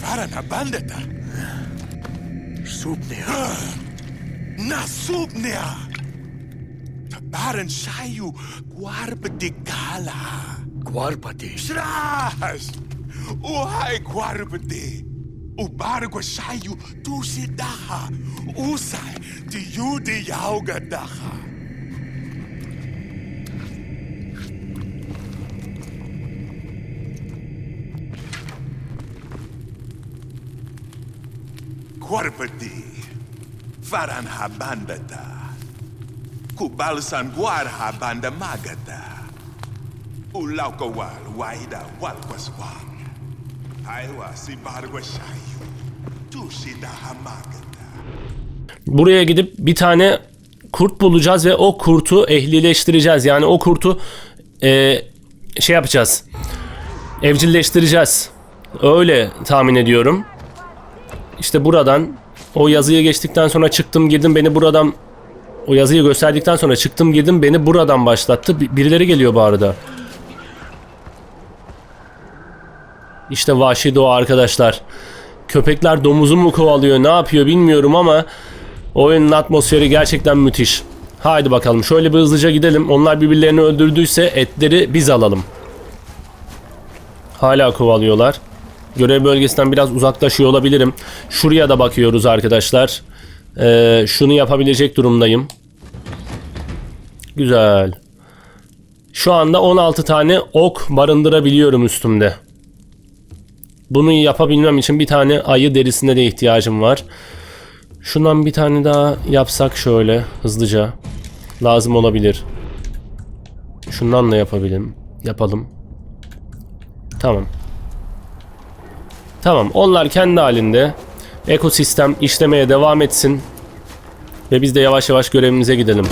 Fara na bandeta! Supnia! Na supnia! Ta baren šaju kvarbdi gala! Kvarbdi? Šraš! Uaj kvarbdi! U bargo šaju tu si daha! usai ti Yude jauga daha! Guarbadi. Faran habandata. Kubalsan guar habanda magata. Ulaw kawal waida walkwaswang. Aywa si bargo sayu. Tusidaha magata. Buraya gidip bir tane kurt bulacağız ve o kurtu ehlileştireceğiz. Yani o kurtu e, şey yapacağız. Evcilleştireceğiz. Öyle tahmin ediyorum. İşte buradan o yazıyı geçtikten sonra çıktım girdim beni buradan o yazıyı gösterdikten sonra çıktım girdim beni buradan başlattı. Bi- Birileri geliyor bu arada. İşte vahşi doğa arkadaşlar. Köpekler domuzu mu kovalıyor ne yapıyor bilmiyorum ama oyunun atmosferi gerçekten müthiş. Haydi bakalım şöyle bir hızlıca gidelim. Onlar birbirlerini öldürdüyse etleri biz alalım. Hala kovalıyorlar. Görev bölgesinden biraz uzaklaşıyor olabilirim. Şuraya da bakıyoruz arkadaşlar. Ee, şunu yapabilecek durumdayım. Güzel. Şu anda 16 tane ok barındırabiliyorum üstümde. Bunu yapabilmem için bir tane ayı derisine de ihtiyacım var. Şundan bir tane daha yapsak şöyle hızlıca. Lazım olabilir. Şundan da yapabilirim. Yapalım. Tamam. Tamam. Onlar kendi halinde ekosistem işlemeye devam etsin. Ve biz de yavaş yavaş görevimize gidelim.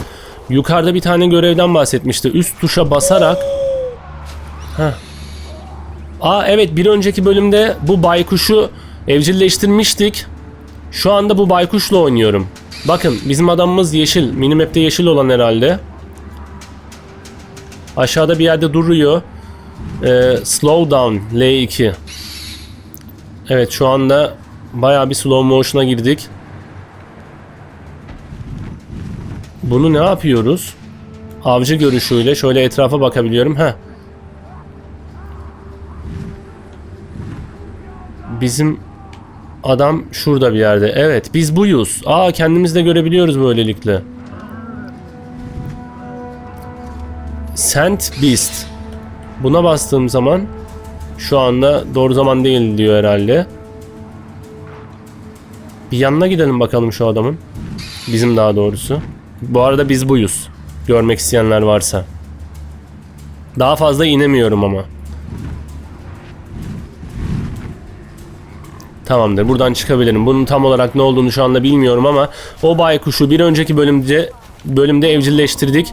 Yukarıda bir tane görevden bahsetmişti. Üst tuşa basarak Heh. Aa evet bir önceki bölümde bu baykuşu evcilleştirmiştik. Şu anda bu baykuşla oynuyorum. Bakın bizim adamımız yeşil. Minimap'te yeşil olan herhalde. Aşağıda bir yerde duruyor. Ee, slow down L2. Evet şu anda baya bir slow motion'a girdik. Bunu ne yapıyoruz? Avcı görüşüyle şöyle etrafa bakabiliyorum. Heh. Bizim adam şurada bir yerde. Evet biz buyuz. Aa kendimiz de görebiliyoruz böylelikle. Sent Beast. Buna bastığım zaman şu anda doğru zaman değil diyor herhalde. Bir yanına gidelim bakalım şu adamın. Bizim daha doğrusu. Bu arada biz buyuz. Görmek isteyenler varsa. Daha fazla inemiyorum ama. Tamamdır. Buradan çıkabilirim. Bunun tam olarak ne olduğunu şu anda bilmiyorum ama o baykuşu bir önceki bölümde bölümde evcilleştirdik.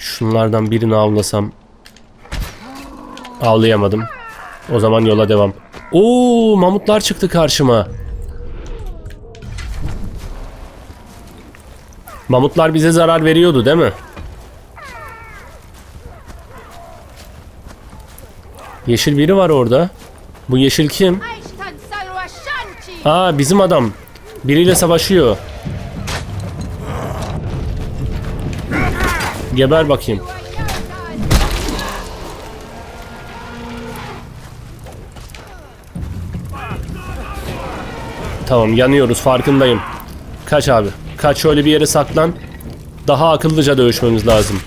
Şunlardan birini avlasam. Avlayamadım. O zaman yola devam. Oo, mamutlar çıktı karşıma. Mamutlar bize zarar veriyordu değil mi? Yeşil biri var orada. Bu yeşil kim? Aa bizim adam. Biriyle savaşıyor. Geber bakayım. Tamam yanıyoruz farkındayım. Kaç abi. Kaç şöyle bir yere saklan. Daha akıllıca dövüşmemiz lazım.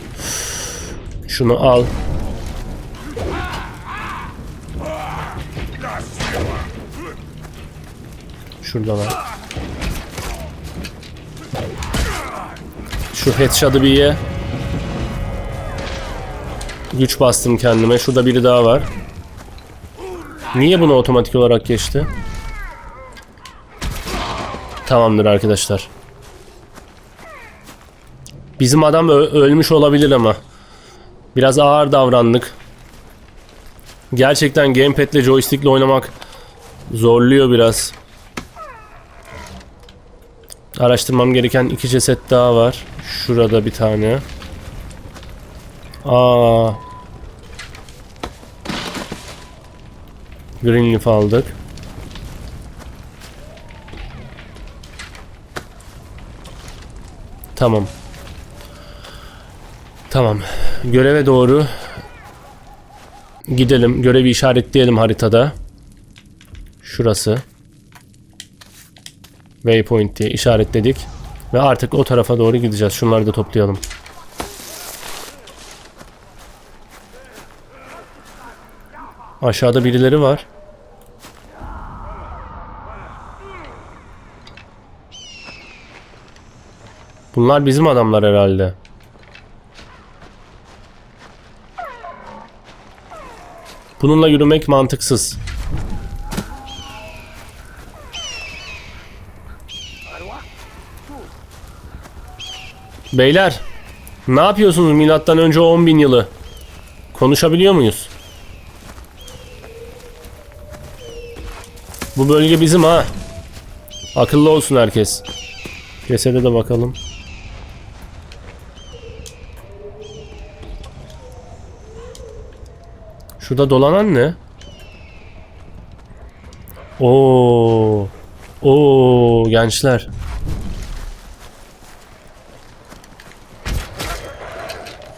Şunu al. Şurada var. Şu headshot'ı bir ye. Güç bastım kendime. Şurada biri daha var. Niye bunu otomatik olarak geçti? Tamamdır arkadaşlar. Bizim adam ölmüş olabilir ama. Biraz ağır davrandık. Gerçekten gamepad'le joystick'le oynamak zorluyor biraz. Araştırmam gereken iki ceset daha var. Şurada bir tane. Aa. Greenleaf aldık. Tamam. Tamam. Göreve doğru gidelim. Görevi işaretleyelim haritada. Şurası. Waypoint diye işaretledik. Ve artık o tarafa doğru gideceğiz. Şunları da toplayalım. Aşağıda birileri var. Bunlar bizim adamlar herhalde. Bununla yürümek mantıksız. Beyler, ne yapıyorsunuz milattan önce 10.000 yılı? Konuşabiliyor muyuz? Bu bölge bizim ha. Akıllı olsun herkes. Cesede de bakalım. Şurada dolanan ne? Oo. Oo gençler.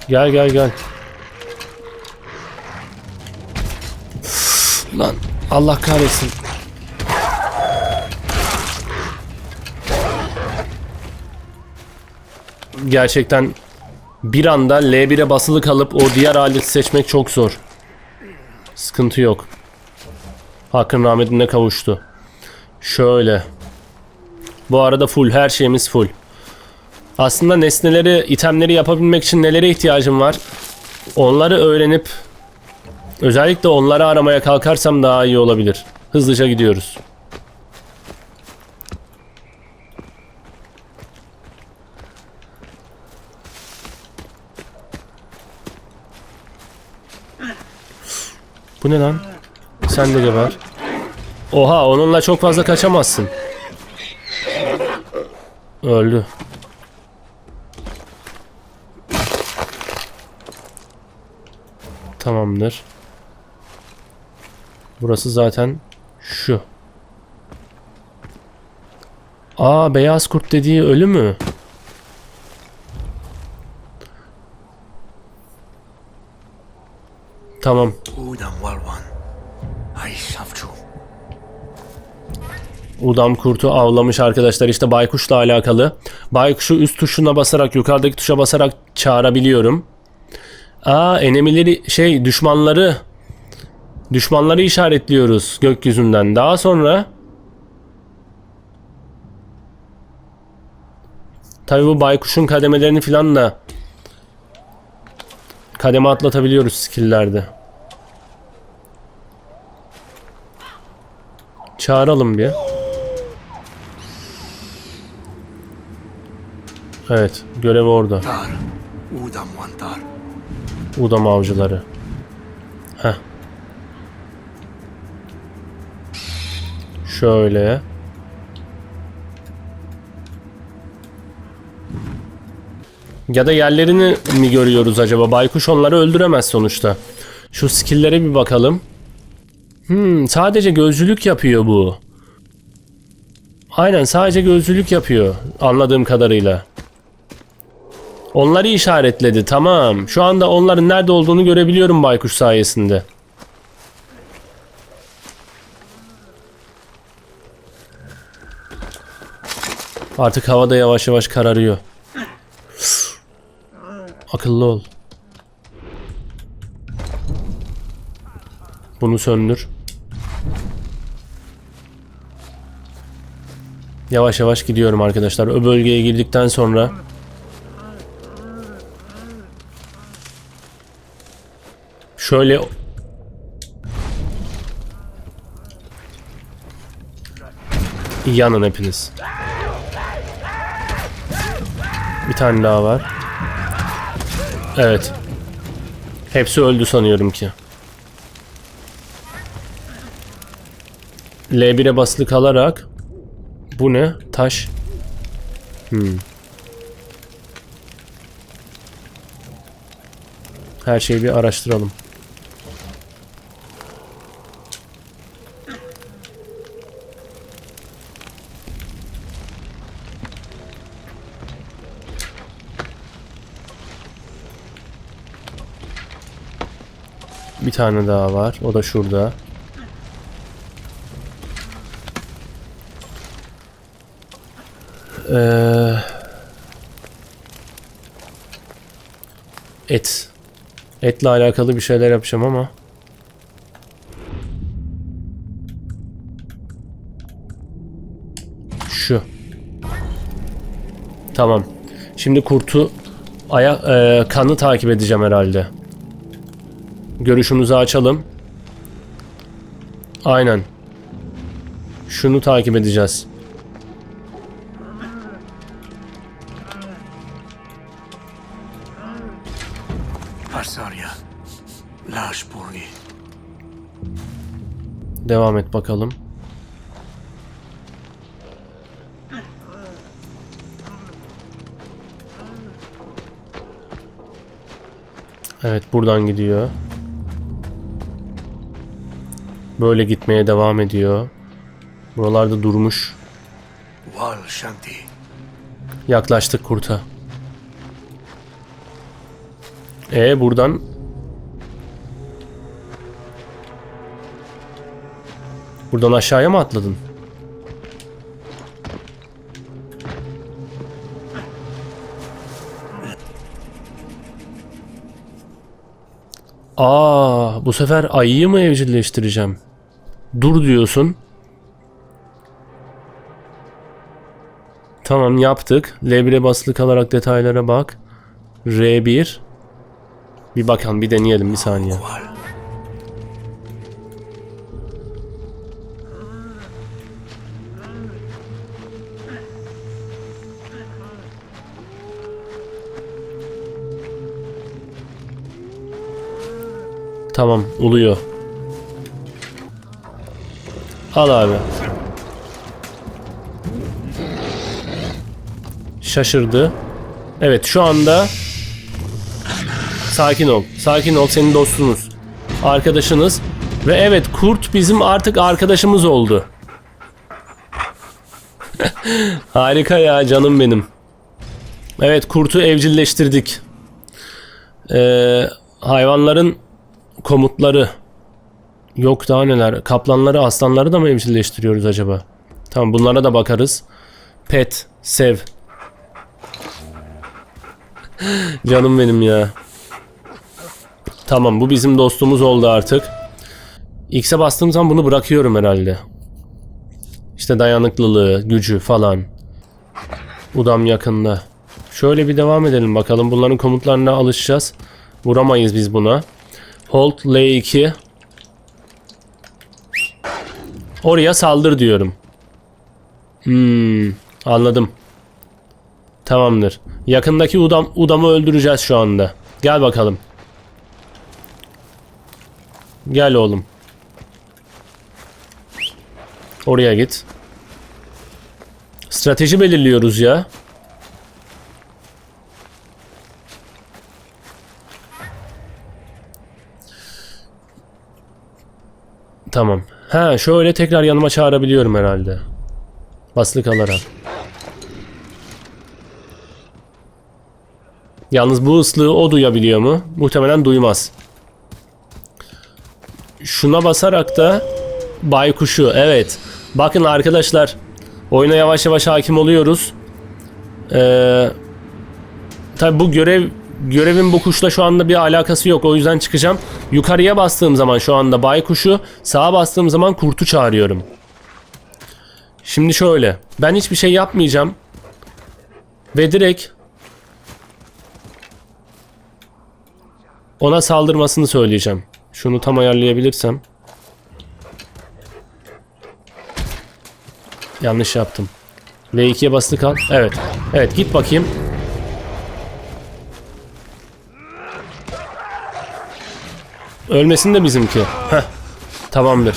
Gel gel gel. Üf, Lan Allah kahretsin. Gerçekten bir anda L1'e basılı kalıp o diğer aleti seçmek çok zor. Sıkıntı yok. Hakkın rahmetine kavuştu. Şöyle. Bu arada full her şeyimiz full. Aslında nesneleri, itemleri yapabilmek için nelere ihtiyacım var? Onları öğrenip özellikle onları aramaya kalkarsam daha iyi olabilir. Hızlıca gidiyoruz. Bu ne lan? Sende de var. Oha onunla çok fazla kaçamazsın. Öldü. Tamamdır. Burası zaten şu. Aa beyaz kurt dediği ölü mü? Tamam. Udam kurtu avlamış arkadaşlar işte baykuşla alakalı. Baykuşu üst tuşuna basarak yukarıdaki tuşa basarak çağırabiliyorum. Aa enemileri şey düşmanları düşmanları işaretliyoruz gökyüzünden. Daha sonra Tabi bu baykuşun kademelerini filan da kademe atlatabiliyoruz skill'lerde. Çağıralım bir. Evet, görev orada. Udam avcıları. Heh. Şöyle. Ya da yerlerini mi görüyoruz acaba? Baykuş onları öldüremez sonuçta. Şu skill'lere bir bakalım. Hmm, sadece gözcülük yapıyor bu. Aynen sadece gözcülük yapıyor anladığım kadarıyla. Onları işaretledi tamam. Şu anda onların nerede olduğunu görebiliyorum baykuş sayesinde. Artık havada yavaş yavaş kararıyor. Akıllı ol. Bunu söndür. Yavaş yavaş gidiyorum arkadaşlar. O bölgeye girdikten sonra şöyle yanın hepiniz. Bir tane daha var. Evet. Hepsi öldü sanıyorum ki. L1'e basılı kalarak bu ne? Taş. Hmm. Her şeyi bir araştıralım. Bir tane daha var. O da şurada. Ee, et. Etle alakalı bir şeyler yapacağım ama. Şu. Tamam. Şimdi kurtu aya e, kanı takip edeceğim herhalde. Görüşümüzü açalım. Aynen. Şunu takip edeceğiz. Devam et bakalım. Evet buradan gidiyor. Böyle gitmeye devam ediyor. Buralarda durmuş. Yaklaştık kurta. E buradan Buradan aşağıya mı atladın? Aa, bu sefer ayıyı mı evcilleştireceğim? Dur diyorsun. Tamam yaptık. L1'e basılı kalarak detaylara bak. R1. Bir bakalım bir deneyelim bir saniye. Tamam uluyor. Al abi. Şaşırdı. Evet şu anda Sakin ol. Sakin ol senin dostunuz. Arkadaşınız. Ve evet kurt bizim artık arkadaşımız oldu. Harika ya canım benim. Evet kurtu evcilleştirdik. Ee, hayvanların komutları. Yok daha neler. Kaplanları, aslanları da mı evcilleştiriyoruz acaba? Tamam bunlara da bakarız. Pet, sev. Canım benim ya. Tamam bu bizim dostumuz oldu artık. X'e bastığım zaman bunu bırakıyorum herhalde. İşte dayanıklılığı, gücü falan. Udam yakında. Şöyle bir devam edelim bakalım. Bunların komutlarına alışacağız. Vuramayız biz buna. Hold L2. Oraya saldır diyorum. Hmm, anladım. Tamamdır. Yakındaki udam, udamı öldüreceğiz şu anda. Gel bakalım. Gel oğlum. Oraya git. Strateji belirliyoruz ya. Tamam. Ha şöyle tekrar yanıma çağırabiliyorum herhalde. Basılı kalarak. Yalnız bu ıslığı o duyabiliyor mu? Muhtemelen duymaz. Şuna basarak da baykuşu evet. Bakın arkadaşlar oyuna yavaş yavaş hakim oluyoruz. Ee, tabi bu görev görevin bu kuşla şu anda bir alakası yok. O yüzden çıkacağım. Yukarıya bastığım zaman şu anda baykuşu, sağa bastığım zaman kurtu çağırıyorum. Şimdi şöyle. Ben hiçbir şey yapmayacağım. Ve direkt ona saldırmasını söyleyeceğim. Şunu tam ayarlayabilirsem. Yanlış yaptım. V2'ye bastık al. Evet. Evet git bakayım. Ölmesin de bizimki. Heh. Tamamdır.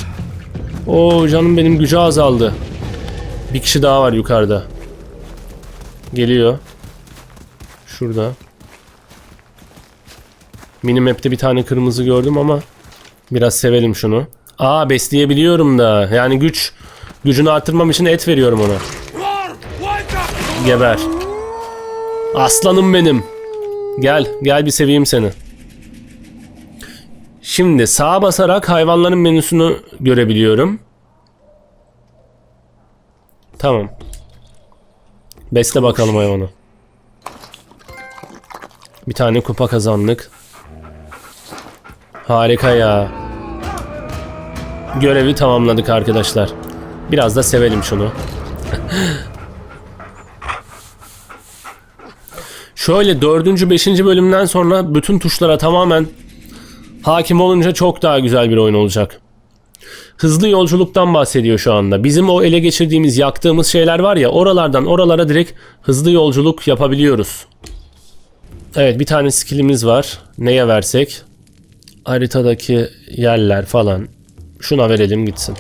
Oo canım benim gücü azaldı. Bir kişi daha var yukarıda. Geliyor. Şurada. Minimap'te bir tane kırmızı gördüm ama biraz sevelim şunu. Aa besleyebiliyorum da. Yani güç gücünü arttırmam için et veriyorum ona. Geber. Aslanım benim. Gel, gel bir seveyim seni. Şimdi sağa basarak hayvanların menüsünü görebiliyorum. Tamam. Besle bakalım hayvanı. Bir tane kupa kazandık. Harika ya. Görevi tamamladık arkadaşlar. Biraz da sevelim şunu. Şöyle dördüncü, beşinci bölümden sonra bütün tuşlara tamamen hakim olunca çok daha güzel bir oyun olacak. Hızlı yolculuktan bahsediyor şu anda. Bizim o ele geçirdiğimiz, yaktığımız şeyler var ya oralardan oralara direkt hızlı yolculuk yapabiliyoruz. Evet bir tane skillimiz var. Neye versek? Haritadaki yerler falan. Şuna verelim gitsin.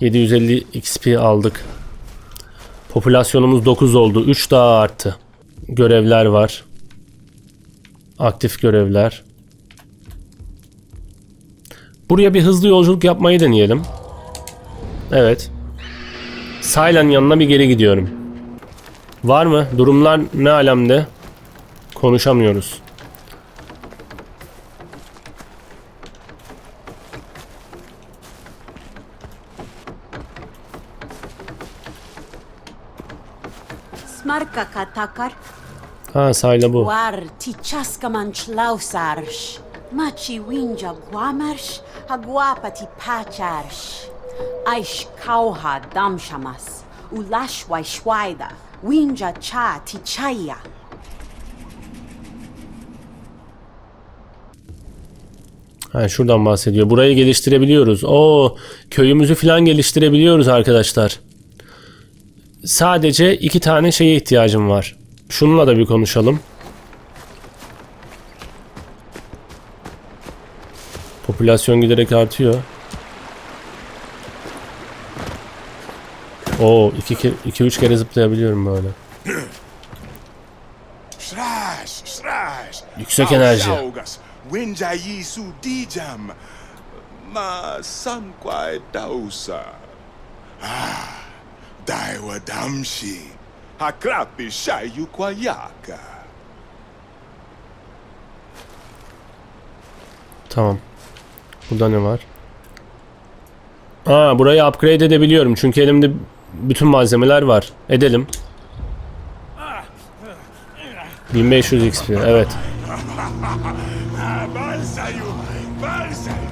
750 XP aldık. Popülasyonumuz 9 oldu. 3 daha arttı. Görevler var. Aktif görevler. Buraya bir hızlı yolculuk yapmayı deneyelim. Evet. Saylan yanına bir geri gidiyorum. Var mı? Durumlar ne alemde? Konuşamıyoruz. Smarka katakar, Ha Sayla bu. war tichaska manchlausarsh, machi winja guamarsh, haguapa ti pacharsh. Aish kauha damshamas, ulashwa shwaida, winja cha tichaya. Ha, şuradan bahsediyor. Burayı geliştirebiliyoruz. Oo, köyümüzü falan geliştirebiliyoruz arkadaşlar. Sadece iki tane şeye ihtiyacım var. Şununla da bir konuşalım. Popülasyon giderek artıyor. Oo, iki, ke- iki üç kere zıplayabiliyorum böyle. Yüksek enerji. Ma Sankwai Dausa. Ah, Daiwa Damshi. Hakrapi Shayu Kwayaka. Tamam. Burada ne var? Aa, burayı upgrade edebiliyorum çünkü elimde bütün malzemeler var. Edelim. 1500 XP evet. Balsayu, Balsayu.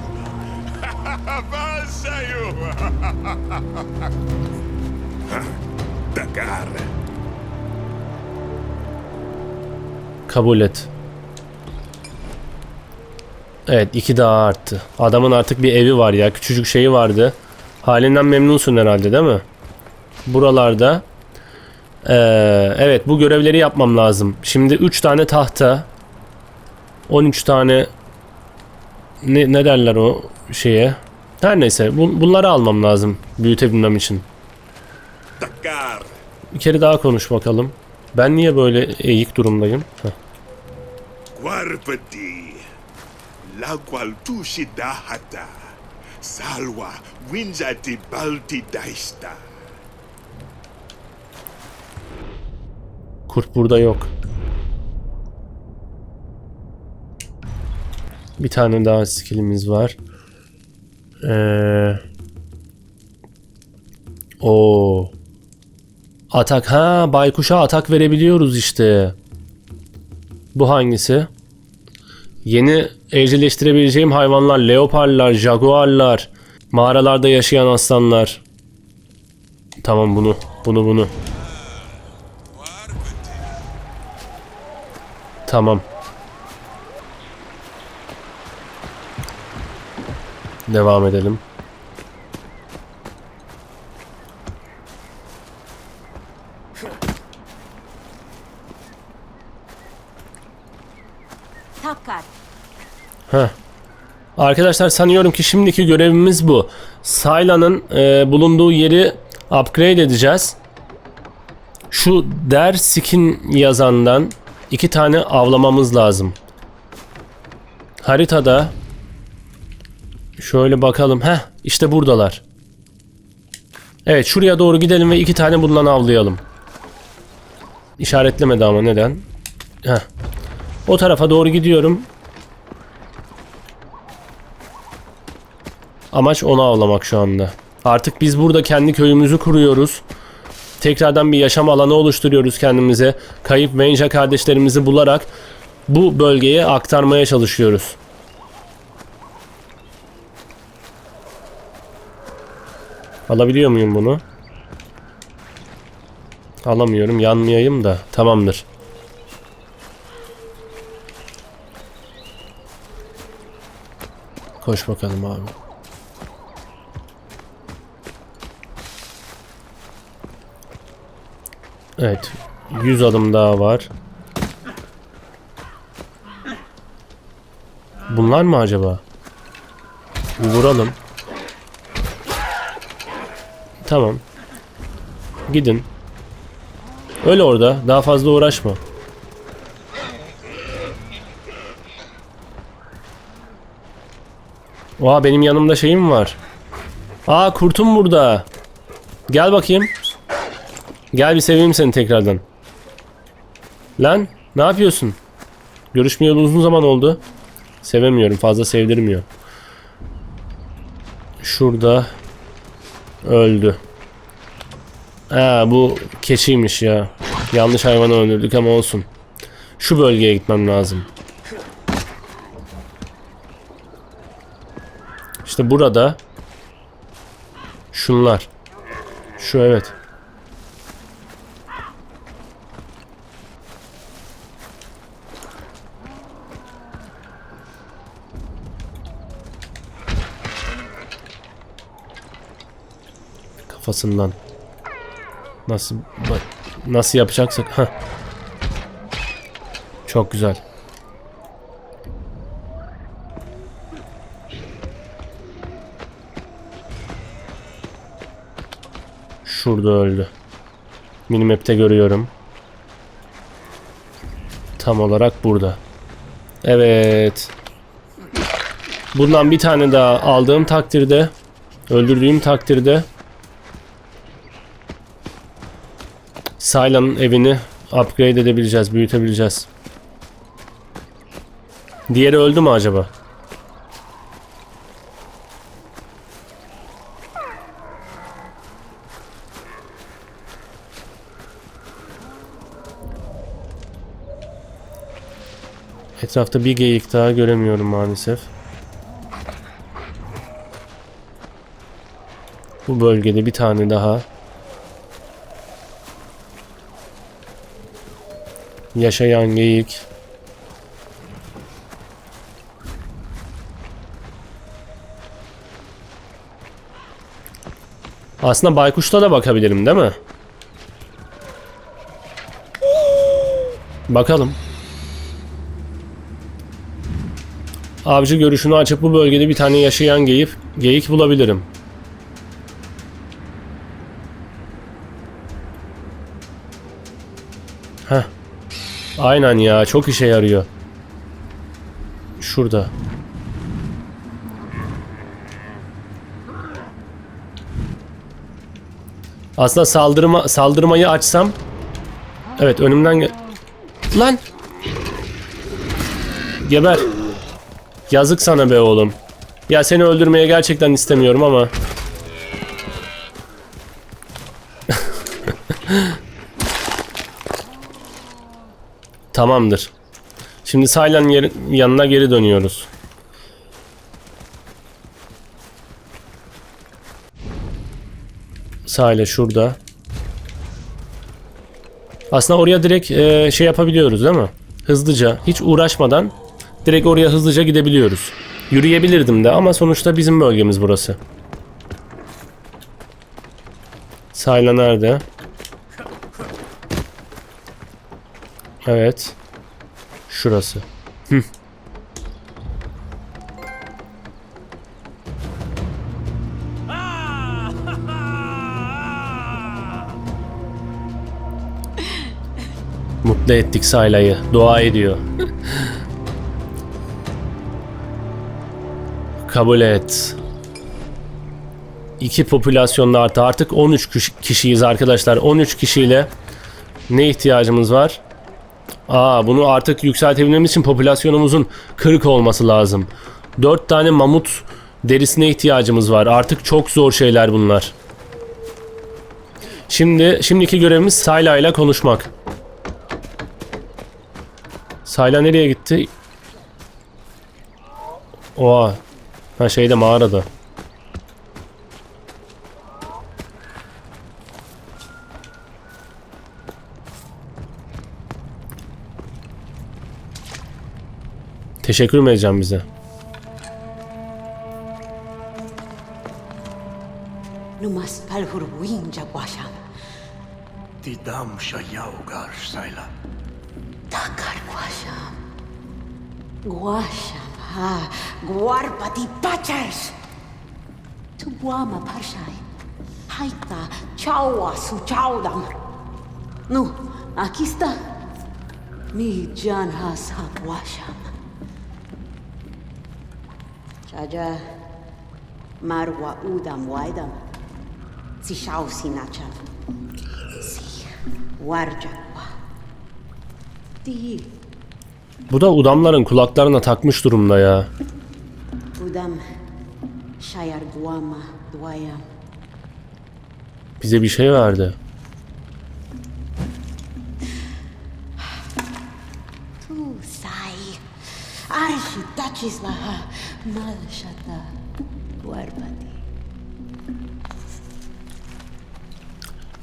Balsayu. Dakar. Kabul et. Evet iki daha arttı. Adamın artık bir evi var ya. Küçücük şeyi vardı. Halinden memnunsun herhalde değil mi? Buralarda. Ee, evet bu görevleri yapmam lazım. Şimdi 3 tane tahta. 13 tane ne, ne derler o şeye. Her neyse bu, bunları almam lazım büyütebilmem için. Bir kere daha konuş bakalım. Ben niye böyle eğik durumdayım? Heh. Guarpati. La qual tu shidahata. Salwa, Winjati Balti Daista. Kurt burada yok. Bir tane daha skillimiz var. Ee... O. Atak ha baykuşa atak verebiliyoruz işte. Bu hangisi? Yeni evcilleştirebileceğim hayvanlar leoparlar, jaguarlar, mağaralarda yaşayan aslanlar. Tamam bunu, bunu bunu. Tamam. Devam edelim. Heh. Arkadaşlar sanıyorum ki şimdiki görevimiz bu. Sayla'nın e, bulunduğu yeri upgrade edeceğiz. Şu der skin yazandan iki tane avlamamız lazım. Haritada şöyle bakalım. Heh işte buradalar. Evet şuraya doğru gidelim ve iki tane bundan avlayalım. İşaretlemedi ama neden? Heh. O tarafa doğru gidiyorum. Amaç onu avlamak şu anda. Artık biz burada kendi köyümüzü kuruyoruz. Tekrardan bir yaşam alanı oluşturuyoruz kendimize. Kayıp Venja kardeşlerimizi bularak bu bölgeye aktarmaya çalışıyoruz. Alabiliyor muyum bunu? Alamıyorum. Yanmayayım da. Tamamdır. Koş bakalım abi. Evet. 100 adım daha var. Bunlar mı acaba? Vuralım. Tamam. Gidin. Öyle orada. Daha fazla uğraşma. Oha benim yanımda şeyim var. Aa kurtum burada. Gel bakayım. Gel bir seveyim seni tekrardan. Lan ne yapıyorsun? Görüşmeyeli uzun zaman oldu. Sevemiyorum fazla sevdirmiyor. Şurada öldü. Ha bu keçiymiş ya. Yanlış hayvanı öldürdük ama olsun. Şu bölgeye gitmem lazım. İşte burada şunlar. Şu evet. Kafasından. Nasıl nasıl yapacaksak ha. Çok güzel. Şurada öldü. Minimap'te görüyorum. Tam olarak burada. Evet. Bundan bir tane daha aldığım takdirde, öldürdüğüm takdirde Sylan'ın evini upgrade edebileceğiz, büyütebileceğiz. Diğeri öldü mü acaba? Etrafta bir geyik daha göremiyorum maalesef. Bu bölgede bir tane daha. Yaşayan geyik. Aslında baykuşta da bakabilirim değil mi? Bakalım. Avcı görüşünü açıp bu bölgede bir tane yaşayan geyik, geyik bulabilirim. Aynen ya çok işe yarıyor. Şurada. Aslında saldırma saldırmayı açsam Evet önümden Lan Geber Yazık sana be oğlum Ya seni öldürmeye gerçekten istemiyorum ama Tamamdır. Şimdi Saylan yanına geri dönüyoruz. Sahile şurada. Aslında oraya direkt e, şey yapabiliyoruz değil mi? Hızlıca, hiç uğraşmadan direkt oraya hızlıca gidebiliyoruz. Yürüyebilirdim de ama sonuçta bizim bölgemiz burası. Sayla nerede? Evet. Şurası. Hı. Mutlu ettik Sayla'yı. Dua ediyor. Kabul et. İki popülasyonda artı artık 13 kişi- kişiyiz arkadaşlar. 13 kişiyle ne ihtiyacımız var? Aa bunu artık yükseltebilmemiz için popülasyonumuzun 40 olması lazım. 4 tane mamut derisine ihtiyacımız var. Artık çok zor şeyler bunlar. Şimdi şimdiki görevimiz Sayla ile konuşmak. Sayla nereye gitti? Oha. Ha şeyde mağarada. Teşekkür mü edeceğim bize? Numas palhur winja guasham. Tidam Shayaugar, Saila. Takar guasham. Guasham ha guarpati pachars. Tu guama parshai. Haita chawa su chaudam. Nu, aquí está. Mi jan has ha guasham. Chaja marwa udam waidam. Si shau sinacham. Si warja wa. Di Bu da udamların kulaklarına takmış durumda ya. udam shayar guama duayam. Bize bir şey verdi. Tu sai. Arshi tachis mal shata warpati.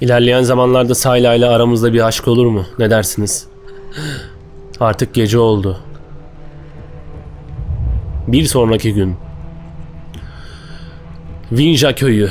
İlerleyen zamanlarda Sayla ile aramızda bir aşk olur mu? Ne dersiniz? Artık gece oldu. Bir sonraki gün. Vinja köyü.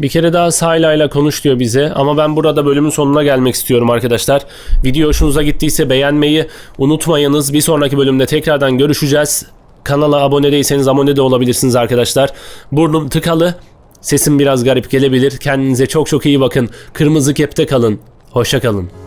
Bir kere daha Sayla ile konuş diyor bize ama ben burada bölümün sonuna gelmek istiyorum arkadaşlar. Video hoşunuza gittiyse beğenmeyi unutmayınız. Bir sonraki bölümde tekrardan görüşeceğiz. Kanala abone değilseniz abone de olabilirsiniz arkadaşlar. Burnum tıkalı. Sesim biraz garip gelebilir. Kendinize çok çok iyi bakın. Kırmızı kepte kalın. Hoşça kalın.